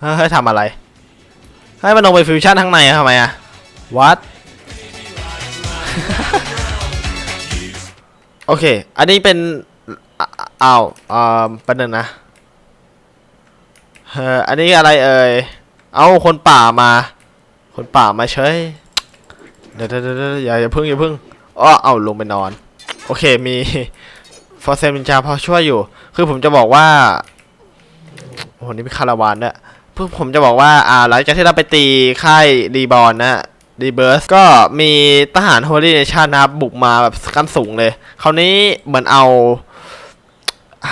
เฮ้ยทำอะไร ให้มันลงไปฟิวชั่นข้างในทำไมอะวัดโอเค อันนี้เป็นอ้าวอ่าประเด็นงนะเอออันนี้อะไรเอ่ย เอาคนป่ามา คนป่ามาเฉยเดี๋ยวเดี๋ยวเดี๋ยวอย่าอย่าพึ่งอย่าพึ่งอ้อเอาลงไปนอน โอเคมีฟอร์เซมินจาพอช่วยอยู่ คือผมจะบอกว่า โอ้โห นี่เป็นคาราวานด้วย เพื่อผมจะบอกว่าอ่าหลังจากที่เราไปตีค่ายรีบอลนะรีเบิร์สก็มีทหารโฮลี่เนชั่นนะครับบุกมาแบบกันสูงเลย คราวนี้เหมือนเอา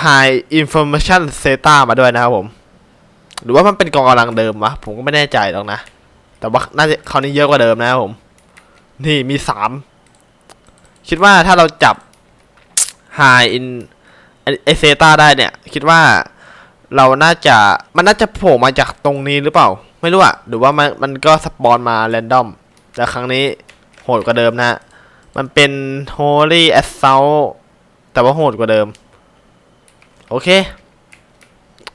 High Information Zeta มาด้วยนะครับผม หรือว่ามันเป็นกองกำลังเดิมวะ ผมก็ไม่แน่ใจหรอกนะ แต่ว่าน่าจะคราวนี้เยอะกว่าเดิมนะครับผม นี่มีสามคิดว่าถ้าเราจับ High in ไอเซตาได้เนี่ย คิดว่า เราน่าจะมันน่าจะโผล่มาจากตรงนี้หรือเปล่า ไม่รู้อะหรือว่ามันมันก็สปอนมาแรนดอมแต่ครั้งนี้โหดกว่าเดิมนะ มันเป็น Holy Assault แต่ว่าโหดกว่าเดิม โอเค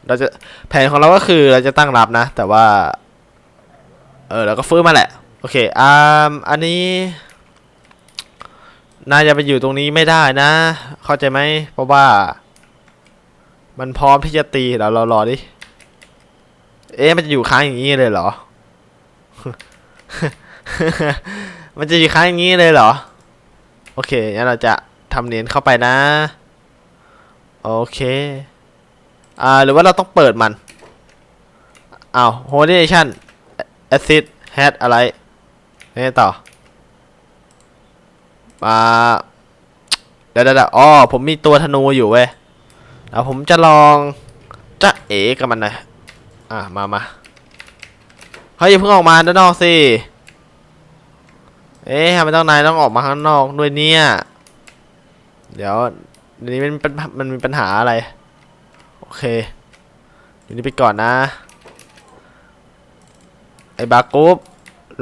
เราจะแผนของเราก็คือเราจะตั้งรับนะ แต่ว่า เออเราก็ฟื้นมาแหละ โอเคอ่าอันนี้น่าจะไปอยู่ตรงนี้ไม่ได้นะ เข้าใจไหมเพราะว่า มันพร้อมที่จะตีเดี๋ยวเรารอดิ เอ๊ะมันจะอยู่ค้างอย่างนี้เลยเหรอ มันจะอยู่ค้างอย่างนี้เลยเหรอ โอเคงั้นเราจะทำเนียนเข้าไปนะ โอเค อ่า หรือว่าเราต้องเปิดมันอ้าว h o l i n a t i o n acid hat อะไรนี่ต่อมาเดี๋ยวเดี๋ยวเดี๋ยวอ๋อผมมีตัวธนูอยู่เว้ย เดี๋ยวผมจะลองจะเอ๋กับมันหน่อยอะมามาเฮ้ยเพิ่งออกมาด้านนอกสิเอ๊ะทำไมต้องนายต้องออกมาข้างนอกด้วยเนี่ย เดี๋ยวเดี๋ยวนี้มันเป็นมันมีปัญหาอะไร โอเคอยู่นี่ไปก่อนนะ ไอ้บากูบ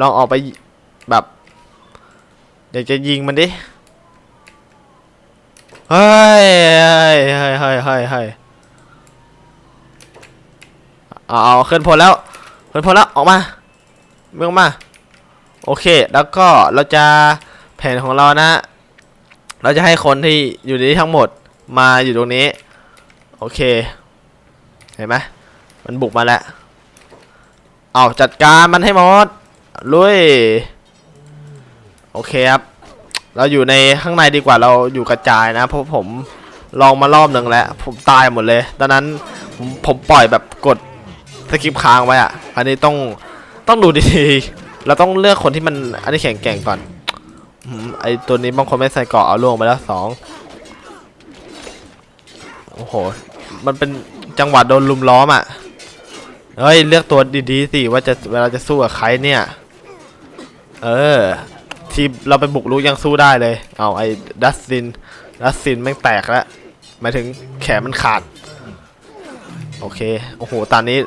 ลองออกไปแบบอยากจะยิงมันดิ เฮ้ยเฮ้ยเฮ้ยเฮ้ยเฮ้ยเอาเอาขึ้นพลแล้วขึ้นพลแล้วออกมาเมื่ออกมา โอเค แล้วก็เราจะแผนของเรานะ เราจะให้คนที่อยู่ในนี้ทั้งหมดมาอยู่ตรงนี้ โอเค เห็นไหมมันบุกมาแล้ว เอาจัดการมันให้หมดลุย โอเคครับ เราอยู่ในข้างในดีกว่าเราอยู่กระจายนะ เพราะผมลองมารอบหนึ่งแล้ว ผมตายหมดเลยตอนนั้นผมผมปล่อยแบบกดสกิปค้างไว้อะอันนี้ต้องต้องดูดีๆเราต้องเลือกคนที่มันอันนี้แข็งแกร่งก่อนอไอตัวนี้บางคนไม่ใส่เกาะเอาล่วงไปแล้วสองโอ้โห มันเป็นจังหวะโดนลุมล้อมอะ เฮ้ย เลือกตัวดีๆสิว่าจะเวลาจะสู้กับใครเนี่ย เออ ทีมเราไปบุกรุกยังสู้ได้เลย เอาไอ้ดัสซิน ดัสซินแม่งแตกแล้วหมายถึงแขนมันขาด โอเค โอ้โห ตอนนี้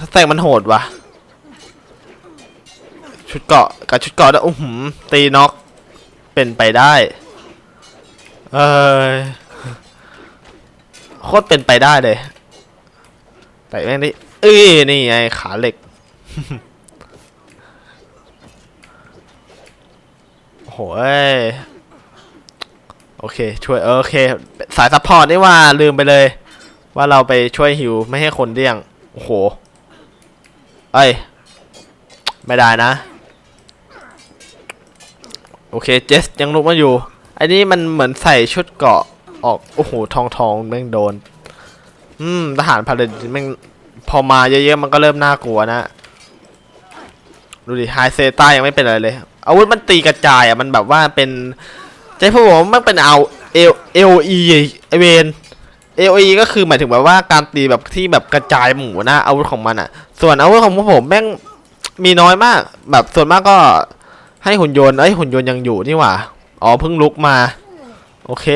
สแต็กมันโหดว่ะ ชุดเกาะกับชุดเกาะด้วอื้อหือตีน็อก เป็นไปได้ เอ้ยโคตรเป็นไปได้เลย แต่แม่งนี่เอ้ยนี่ไงขาเหล็ก โอ้โหเอ้ยโอเค ช่วยโอเค สายซัพพอร์ตนี่ว่าลืมไปเลย ว่าเราไปช่วยฮิวไม่ให้คนเดี้ยง โอ้โหเอ้ย ไม่ได้นะ โอเค เจสยังลุกมาอยู่ อันนี้มันเหมือนใส่ชุดเกาะออก โอ้โห ทองทองแม่งโดน อืม ทหารพาเลนแม่งพอมาเยอะๆ มันก็เริ่มน่ากลัวนะ ดูดิ ไฮเซต้ายังไม่เป็นอะไรเลย อาวุธมันตีกระจายอะมันแบบว่าเป็นใจพวกผมมันเป็นเอาเอลเอลอีไอเวนเอลอีก็คือหมายถึงแบบว่าการตีแบบที่แบบกระจายหมู่นะอาวุธของมันอะ ส่วนอาวุธของพวกผมแม่งมีน้อยมาก แบบส่วนมากก็ให้หุ่นยนต์เอ้หุ่นยนต์ยังอยู่นี่หว่าอ๋อเพิ่งลุกมา โอเค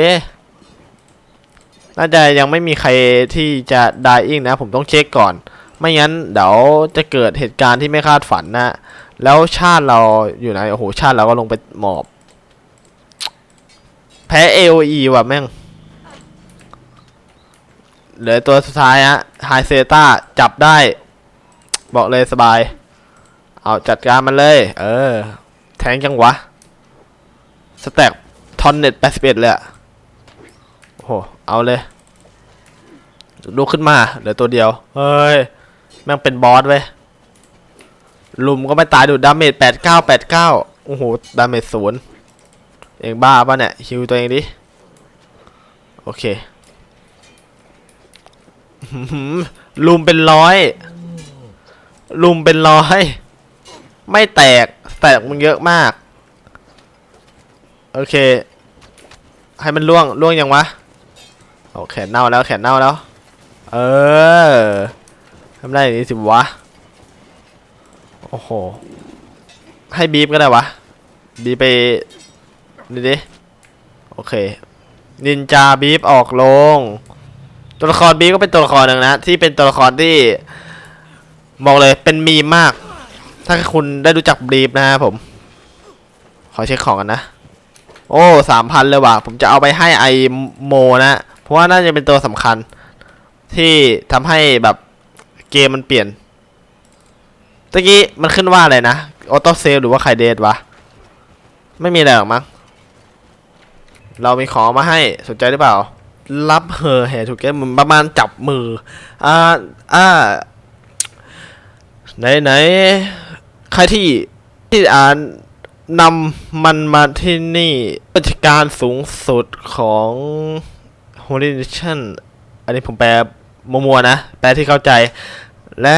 น่าจะยังไม่มีใครที่จะได้อิงนะ ผมต้องเช็คก่อน ไม่งั้นเดี๋ยวจะเกิดเหตุการณ์ที่ไม่คาดฝันนะ แล้วชาติเราอยู่ไหนโอ้โหชาติเราก็ลงไปหมอบ แพ้ AOE ว่ะแม่งเหลือตัวสุดท้ายฮะไฮเซต้าจับได้ บอกเลยสบาย เอาจัดการมันเลย เออ แทงจังวะ สแต็กทอนเน็ต81เลยอะโอ้โห เอาเลยลุกขึ้นมา เหลือตัวเดียว เฮ้ย แม่งเป็นบอสเว้ย ลุมก็ไม่ตายดูดาเมจ89 89โอ้โห ดาเมจศูนย์เองบ้าป่ะเนี่ยฮิวตัวเองดิ โอเคลุมเป็นร้อย ลุมเป็นร้อย ไม่แตก แตกมึงเยอะมาก โอเค ให้มันล่วงล่วงยังวะโอแขนเน่าแล้วแขนเน่าแล้ว เออทำได้อย่างนี้สิวะ โอ้โห ให้บีบก็ได้วะ บีไปนี่ดิ โอเค นินจาบีบออกลง ตัวละครบีบก็เป็นตัวละครหนึ่งนะ ที่เป็นตัวละครที่ บอกเลยเป็นมีมาก ถ้าคุณได้รู้จักบีบนะครับผม ขอเช็คของกันนะ โอ้สามพันเลยว่ะ ผมจะเอาไปให้ไอโมนะ เพราะว่าน่าจะเป็นตัวสำคัญ ที่ทำให้แบบเกมมันเปลี่ยน ตะกี้มันขึ้นว่าอะไรนะ ออโต้เซฟหรือว่าไคเดทวะ ไม่มีอะไรหรอกมั้ง เรามีของมาให้สนใจหรือเปล่า รับเฮอแห่ถูกแก้มันประมาณจับมือ อ่า อ่า ไหนไหนใครที่ที่อ่านนำมันมาที่นี่ราชการสูงสุดของ Holy Nation อันนี้ผมแปลมัวๆนะ แปลที่เข้าใจ และ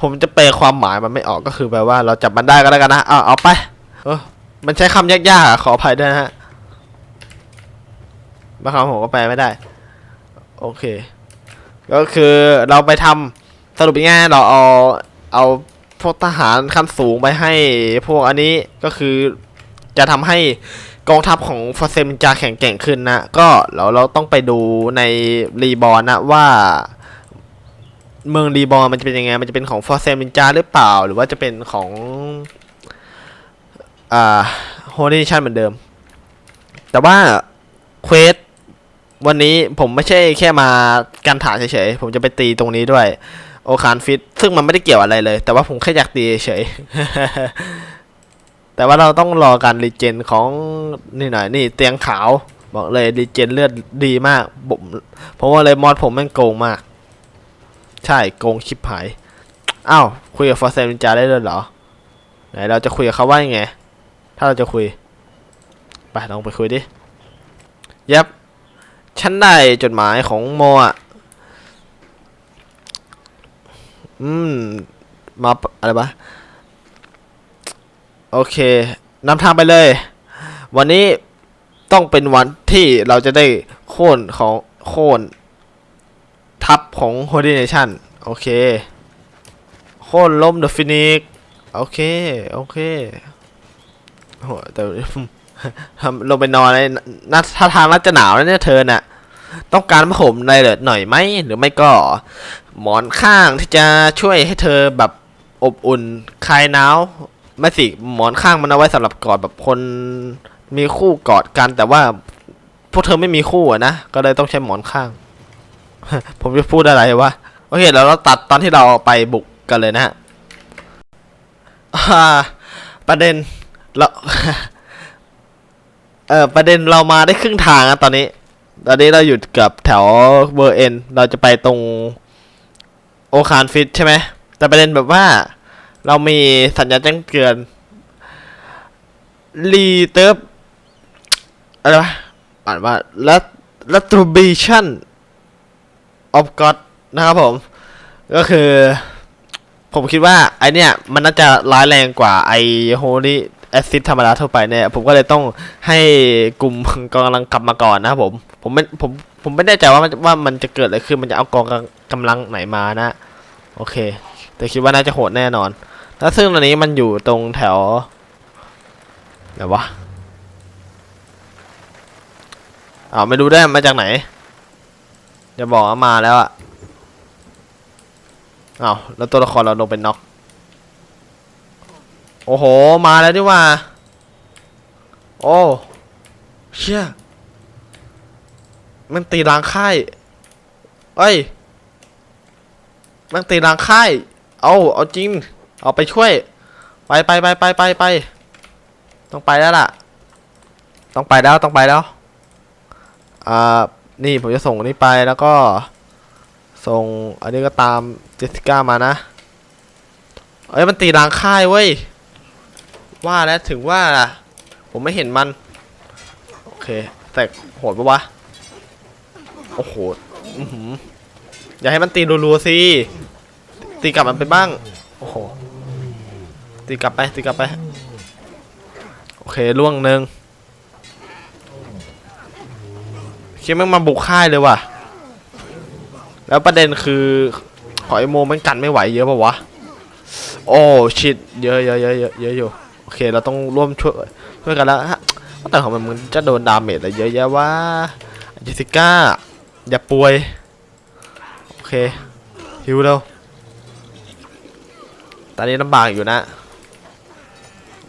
ผมจะแปลความหมายมันไม่ออกก็คือแปลว่าเราจับมันได้ก็แล้วกันนะเอาเอาไป เออมันใช้คำยากๆอะขออภัยด้วยนะฮะบางคำผมก็แปลไม่ได้ โอเค ก็คือเราไปทำสรุปง่ายๆเราเอาเอาพวกทหารขั้นสูงไปให้พวกอันนี้ก็คือจะทำให้กองทัพของฟอร์เซมจะแข็งแกร่งขึ้นนะ ก็เราเราต้องไปดูในรีบอลนะว่า เมืองรีบอมันจะเป็นยังไง มันจะเป็นของฟอร์เซมินจาหรือเปล่า หรือว่าจะเป็นของอ่าโฮลี่ชันเหมือนเดิม แต่ว่าเควสวันนี้ผมไม่ใช่แค่มาการถาเฉยๆ ผมจะไปตีตรงนี้ด้วย โอคานฟิต ซึ่งมันไม่ได้เกี่ยวอะไรเลย แต่ว่าผมแค่อยากตีเฉยแต่ว่าเราต้องรอการรีเจนของนี่หน่อยนี่เตียงขาว บอกเลยรีเจนเลือดดีมากผมผมว่าเลยมอดผมแม่งโกงมาก ใช่โกงชิบหายอ้าวคุยกับฟอร์เซนจาได้เลยเหรอไหนเราจะคุยกับเขาว่ายังไง ถ้าเราจะคุยไปลองไปคุยดิยับฉันได้จดหมายของโมอะอืมมาอะไรปะโอเคนำทางไปเลย วันนี้ต้องเป็นวันที่เราจะได้โค่นของโค่น ทัพของ Holy Nation โอเคโค่นล้มเดอะฟินิกโอเค โอเคโหแต่ทำลงไปนอนเลยน่าท่าทางน่าจะหนาวแล้วเนี่ยเธอน่ะ ต้องการผ้าห่มอะไรเหรอหน่อยไหม หรือไม่ก็ หมอนข้างที่จะช่วยให้เธอแบบอบอุ่นคลายหนาวไม่สิหมอนข้างมันเอาไว้สำหรับกอดแบบคนมีคู่กอดกัน แต่ว่าพวกเธอไม่มีคู่อะนะ ก็เลยต้องใช้หมอนข้าง ผมจะพูดอะไรวะ โอเคแล้วเราตัดตอนที่เราไปบุกกันเลยนะฮะประเด็นเราเออประเด็นเรามาได้ครึ่งทางอะตอนนี้ ตอนนี้เราอยู่กับแถวเบอร์เอ็น เราจะไปตรงโอคานฟิตใช่ไหม แต่ประเด็นแบบว่า เรามีสัญญาณแจ้งเตือนรีเติร์อะไรวะอ่านว่าลัตลัตบิชัน ออฟก็นะครับผม ก็คือ ผมคิดว่าไอเนี้ยมันน่าจะร้ายแรงกว่าไอโฮลี่แอซิดธรรมดาทั่วไปเนี่ย ผมก็เลยต้องให้กลุ่มกองกำลังกลับมาก่อนนะครับผม ผมไม่ผมผมไม่แน่ใจว่ามันว่ามันจะเกิดอะไรขึ้นมันจะเอากองกำลังไหนมานะ โอเค แต่คิดว่าน่าจะโหดแน่นอนแล้วซึ่งตอนนี้มันอยู่ตรงแถวไหนวะอ้าวไม่รู้ได้มาจากไหน จะบอกว่ามาแล้วอะเอ้าแล้วตัวละครเราลงเป็นน็อก โอ้โห มาแล้วดิว่า โอ้เชี่ยมันตีล้างค่ายเอ้ยมันตีรางค่ายเอาเอาจริง เอาไปช่วย ไปไปไปไปไปไป ต้องไปแล้วล่ะ ต้องไปแล้วต้องไปแล้ว อ่า นี่ผมจะส่งอันนี้ไปแล้วก็ ส่งอันนี้ก็ตามเจสสิก้ามานะ เอ้ยมันตีรางค่ายเว้ย ว่าแล้วถึงว่าล่ะ ผมไม่เห็นมัน โอเค แต่โหดปะวะ โอ้โหอย่าให้มันตีรัวๆสิ ตีกลับมันไปบ้าง โอ้โห ตีกลับไป ตีกลับไป โอเคล่วงหนึ่ง คิดแม่งมาบุกค่ายเลยว่ะ แล้วประเด็นคือขอไอโมมันกันไม่ไหวเยอะปะวะ โอ้ชิดเยอะเยอะเยอะเยอะเยอะอยู่ โอเค เราต้องร่วมช่วยช่วยกันแล้วฮะแต่ของมันมันจะโดนดาเมจอะไรเยอะแยะวะเจสสิก้า อย่าป่วย โอเคฮิวเร็วตอนนี้ลำบากอยู่นะ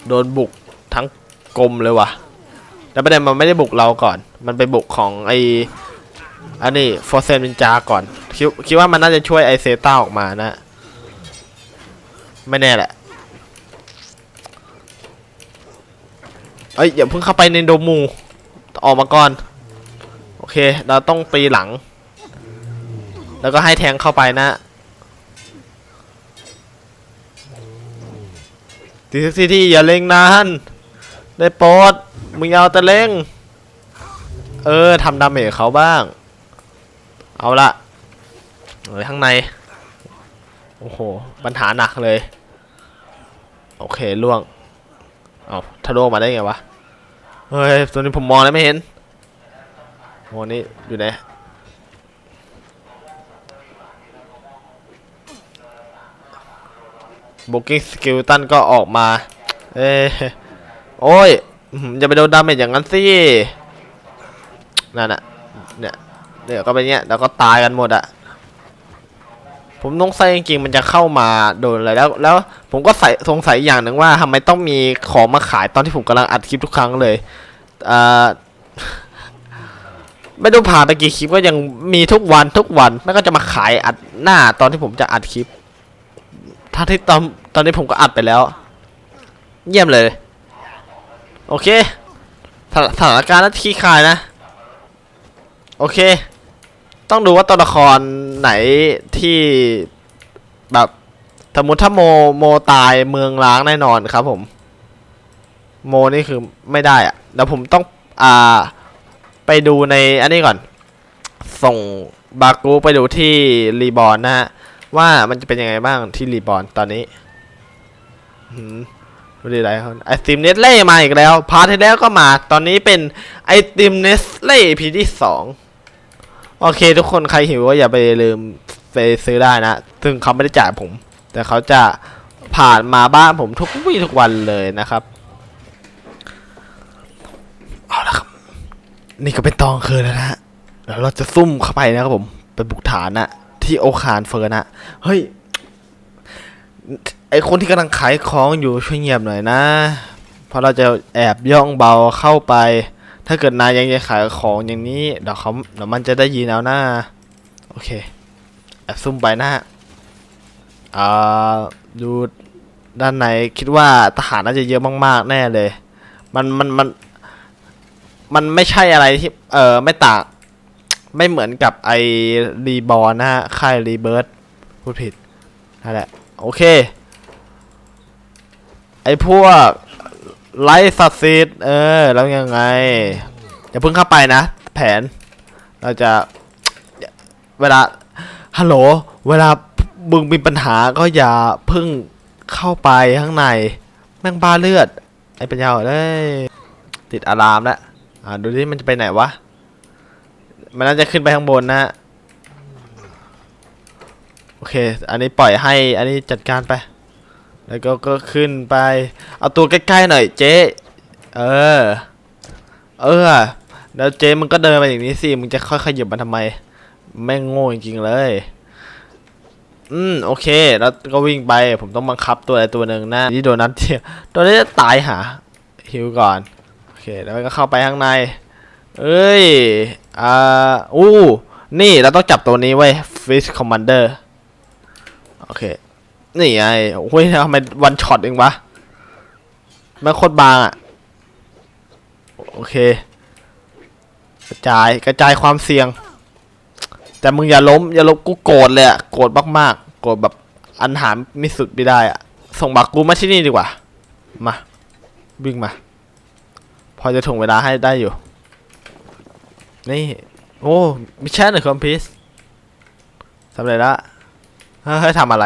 โดนบุกทั้งกรมเลยว่ะ แล้วประเด็นมันไม่ได้บุกเราก่อน มันไปบุกของไออันนี้ฟอร์เซนนินจาก่อนคิดคิดว่ามันน่าจะช่วยไอเซต้าออกมานะ ไม่แน่แหละเอ้ยอย่าเพิ่งเข้าไปในโดมู ออกมาก่อน โอเค เราต้องตีหลัง แล้วก็ให้แทงเข้าไปนะทีซีที่อย่าเล็งนาน ได้โปรด มึงเอาต่เล็งเออทำดาเมจเขาบ้าง เอาละเอ้ยข้างใน โอ้โห ปัญหาหนักเลย โอเคล่วง เอาทะลุออกมาได้ไงวะ เฮ้ย ตัวนี้ผมมองแล้วไม่เห็นโอ้นี่ อยู่ไหน บุกกิ้งสกิลตันก็ออกมา เอ้ยโอ้ย อย่าไปโดนดาเมจอย่างนั้นสินั่นน่ะเนี่ยเดี๋ยวก็เป็นเงี้ยแล้วก็ตายกันหมดอะผมสงสัยจริงๆมันจะเข้ามาโดนอะไรแล้ว แล้วผมก็ใส่สงสัยอย่างหนึ่งว่าทำไมต้องมีของมาขายตอนที่ผมกำลังอัดคลิปทุกครั้งเลยอ่าไม่ดูผ่านไปกี่คลิปก็ยังมีทุกวันทุกวันแล้วก็จะมาขายอัดหน้าตอนที่ผมจะอัดคลิปถ้าที่ตอนตอนนี้ผมก็อัดไปแล้ว เยี่ยมเลย โอเคสถถานการณ์นั้นขี้คายนะ โอเค ต้องดูว่าตัวละครไหนที่แบบสมมติถ้าโมโมตายเมืองล้างแน่นอนครับผม โมนี่คือไม่ได้อะเดี๋ยวผมต้องอ่าไปดูในอันนี้ก่อน ส่งบากูไปดูที่รีบอร์นนะฮะว่ามันจะเป็นยังไงบ้างที่รีบอร์นตอนนี้ หืมดูดีไรครับไอติมเนสเล่มาอีกแล้ว พาร์ทที่แล้วก็มา ตอนนี้เป็นไอติมเนสเล่พีที่สองโอเค ทุกคนใครหิวก็อย่าไปลืมไปซื้อได้นะ ซึ่งเขาไม่ได้จ่ายผม แต่เขาจะผ่านมาบ้านผมทุกวี่ทุกวันเลยนะครับ เอาละครับ นี่ก็เป็นตองคืนแล้วนะฮะแล้วเราจะซุ่มเข้าไปนะครับผม ไปบุกฐานนะที่โอคารเฟิร์นะ เฮ้ย ไอคนที่กำลังขายของอยู่ช่วยเงียบหน่อยนะ เพราะเราจะแอบย่องเบาเข้าไป ถ้าเกิดนายยังจะขายของอย่างนี้เดี๋ยวเขาเดี๋ยวมันจะได้ยินเอาหน้าโอเคแอบซุ่มไปนะฮะอ่าดูด้านในคิดว่าทหารน่าจะเยอะมาก ๆ แน่เลย มันมันมันมันไม่ใช่อะไรที่ เออไม่ต่างไม่เหมือนกับไอรีบอลนะฮะค่ายรีเบิร์ดพูดผิดนั่นแหละ โอเค ไอ้พวกไลฟ์สัตว์สิทธิ์เออ แล้วยังไงอย่าเพิ่งเข้าไปนะ แผน เราจะ เวลา ฮัลโหล เวลามึงมีปัญหาก็อย่าเพิ่งเข้าไปข้างใน แม่งบ้าเลือด ไอปัญญาอ่อนเลยติดอะลามแล้ว อ่า ดูดิมันจะไปไหนวะ มันน่าจะขึ้นไปข้างบนนะโอเค อันนี้ปล่อยให้ อันนี้จัดการไป แล้วก็ก็ขึ้นไป เอาตัวใกล้ๆหน่อยเจ๊ เออ เออ แล้วเจ๊มันก็เดินไปอย่างนี้สิ มึงจะค่อยขยับมาทำไม แม่งโง่จริงๆเลย อืม โอเค แล้วก็วิ่งไป ผมต้องบังคับตัวอะไรตัวหนึ่งนะนี่โดนัทเดียวตัวนี้จะตายหาฮิวก่อน โอเค แล้วก็เข้าไปข้างใน เอ้ย อ่า อู้ นี่เราต้องจับตัวนี้ไว้ฟิชคอมมานเดอร์โอเค นี่ไอ้โอ้ยทำไมวันช็อตเองวะไม่โคตรบางอะโอเค กระจายกระจายความเสี่ยง แต่มึงอย่าล้ม อย่าล้มกูโกรธเลยอะโกรธมากๆ โกรธแบบอันหามไม่สุดไม่ได้อะส่งบักกูมาที่นี่ดีกว่า มาวิ่งมา พอจะถ่วงเวลาให้ได้อยู่ นี่ โอ้มิชชั่นหรือคอมพิสสำเร็จละเฮ้ยทำอะไร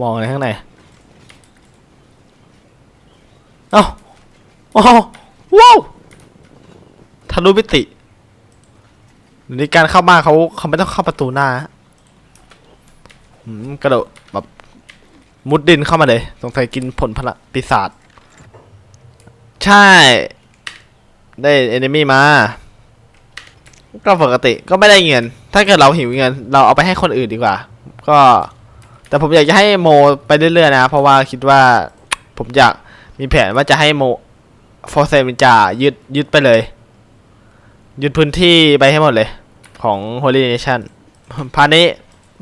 มองอะไรข้างในเอ้าโอ้ว้าวทะลุมิติเดี๋ยวนี้การเข้าบ้านเขาเขาไม่ต้องเข้าประตูหน้าอืมกระโดดแบบมุดดินเข้ามาเลยสงสัยกินผลพละปีศาจใช่ ได้เอนิมี่มา ก็ปกติก็ไม่ได้เงิน ถ้าเกิดเราหิวเงิน เราเอาไปให้คนอื่นดีกว่า ก็ แต่ผมอยากจะให้โมไปเรื่อยๆนะ เพราะว่าคิดว่าผมอยากมีแผนว่าจะให้โมฟอร์เซมินจายึดยึดไปเลย ยึดพื้นที่ไปให้หมดเลย ของ Holy Nation พาร์ทนี้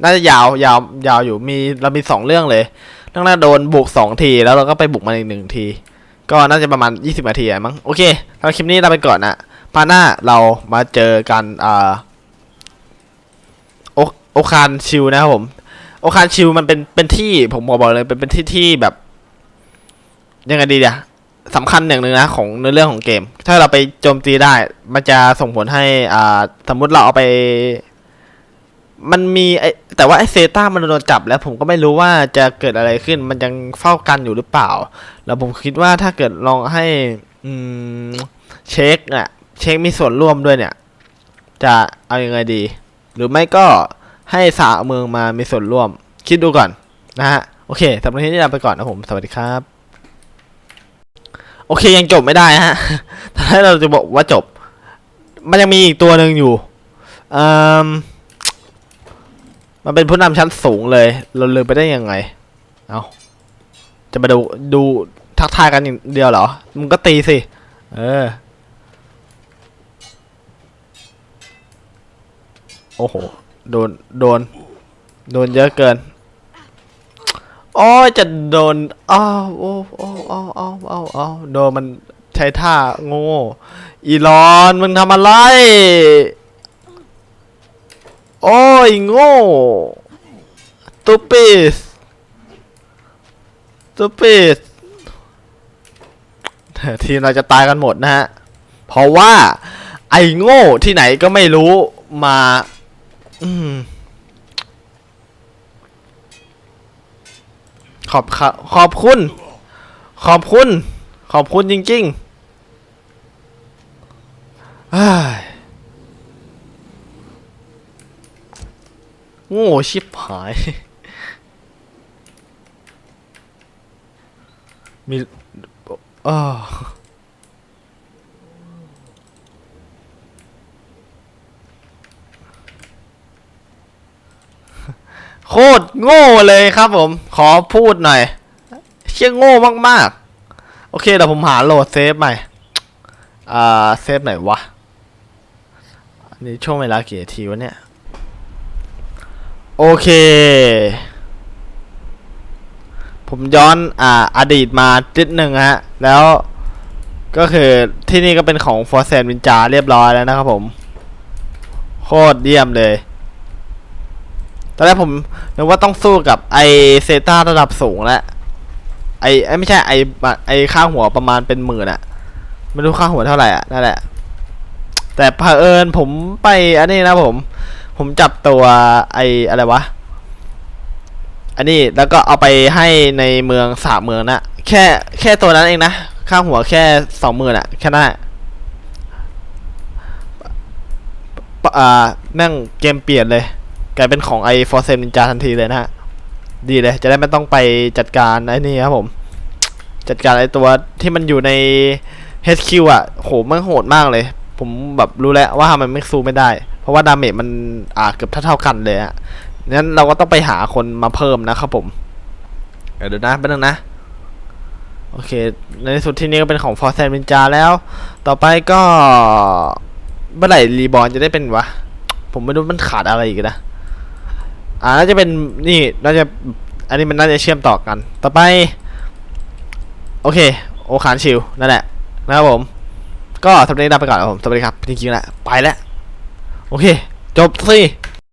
น่าจะยาวยาวยาวอยู่มีเรามีสองเรื่องเลยเรื่องแรกโดนบุกสองทีแล้วเราก็ไปบุกมันอีกหนึ่งที ก็น่าจะประมาณ 20นาทีมั้งโอเคสำหรับคลิปนี้ลาไปก่อนนะพาหน้าเรามาเจอกันอ่าโอโอคานชิลนะครับผม โอคานชิลมันเป็นเป็นที่ผมบอกเลยเป็นเป็นที่ที่แบบ ยังไงดีเดียสำคัญอย่างหนึ่งนะของในเรื่องของเกม ถ้าเราไปโจมตีได้ มันจะส่งผลให้อ่าสมมุติเราเอาไป มันมีไอแต่ว่าไอเซต้ามันโดนจับแล้ว ผมก็ไม่รู้ว่าจะเกิดอะไรขึ้น มันยังเฝ้ากันอยู่หรือเปล่า แล้วผมคิดว่าถ้าเกิดลองให้ อืมเช็คอะเช็คมีส่วนร่วมด้วยเนี่ย จะเอาอยัางไงดี หรือไม่ก็ ให้สาเมืองมามีส่วนร่วม คิดดูก่อนนะฮะ โอเคสำหรับที่นี้ลาไปก่อนนะผม สวัสดีครับ โอเคยังจบไม่ได้ฮะถ้าเราจะบอกว่าจบ มันยังมีอีกตัวหนึ่งอยู่อืมมันเป็นผู้นำชั้นสูงเลย เราลืมไปได้ยังไง เอาจะมาดูดูทักทายกันอย่างเดียวเหรอ มึงก็ตีสิ เออ โอ้โห โดน โดน โดนเยอะเกินโอ้จะโดนอ้าวโอ้โอ้อ้าวอ้าวอ้าวอ้าโดนมันใช้ท่าโง่อีลอนมึงทำอะไร โอ้ยโง่ตูปิสตูปิสทีมเราจะตายกันหมดนะฮะ เพราะว่าไอ้โง่ที่ไหนก็ไม่รู้มา อืม ขอบขะขอบคุณ ขอบคุณ ขอบคุณจริงๆเฮ้ยโง่ชิบหาย มีอ้อ ตรโง่เลยครับผม ขอพูดหน่อย เชี่ยโง่มากๆ โอเคเดี๋ยวผมหาโหลดเซฟใหม่ อ่า เซฟไหนวะนนี้ช่วงเวลากี่นาทีวะเนี่ย โอเค ผมย้อน อ่า อดีตมาจิดหนึ่งฮะ แล้วก็คือที่นี่ก็เป็นของฟอร์เซนวินจาเรียบร้อยแล้วนะครับผม โคตรเยี่ยมเลย ตอนแรกผมนึกว่าต้องสู้กับไอเซต้าระดับสูงแล้วไอไอไม่ใช่ไอไอค่าหัวประมาณเป็นหมื่นอะไม่รู้ค่าหัวเท่าไหร่อะนั่นแหละ แต่เผอิญผมไปอันนี้นะผม ผมจับตัวไออะไรวะ อันนี้แล้วก็เอาไปให้ในเมืองสามเมืองนะแค่แค่ตัวนั้นเองนะค่าหัวแค่สองหมื่นอะแค่นั้นอะปะอ่าแม่งเกมเปลี่ยนเลย กลายเป็นของไอฟอร์เซนจาทันทีเลยนะฮะ ดีเลย จะได้ไม่ต้องไปจัดการไอ้นี่ครับผม จัดการไอตัวที่มันอยู่ใน HQ อะ โหมันโหดมากเลย ผมแบบรู้แล้วว่ามันไม่สู้ไม่ได้ เพราะว่าดาเมจมันอ่าเกือบเท่าๆกันเลยอะงั้นเราก็ต้องไปหาคนมาเพิ่มนะครับผม เดี๋ยวนะแป๊บนึงนะ โอเค ในสุดที่นี้ก็เป็นของฟอร์แซนวินจาแล้ว ต่อไปก็เมื่อไหร่รีบอร์นจะได้เป็นวะ ผมไม่รู้มันขาดอะไรอีกนะ อ่าน่าจะเป็นนี่น่าจะอันนี้มันน่าจะเชื่อมต่อกัน ต่อไป โอเค โอคานชิลนั่นแหละนะครับผม ก็สำหรับวันนี้ลาไปก่อนครับผมสวัสดีครับจริงๆแหละไปแล้ว โอเค จบสิ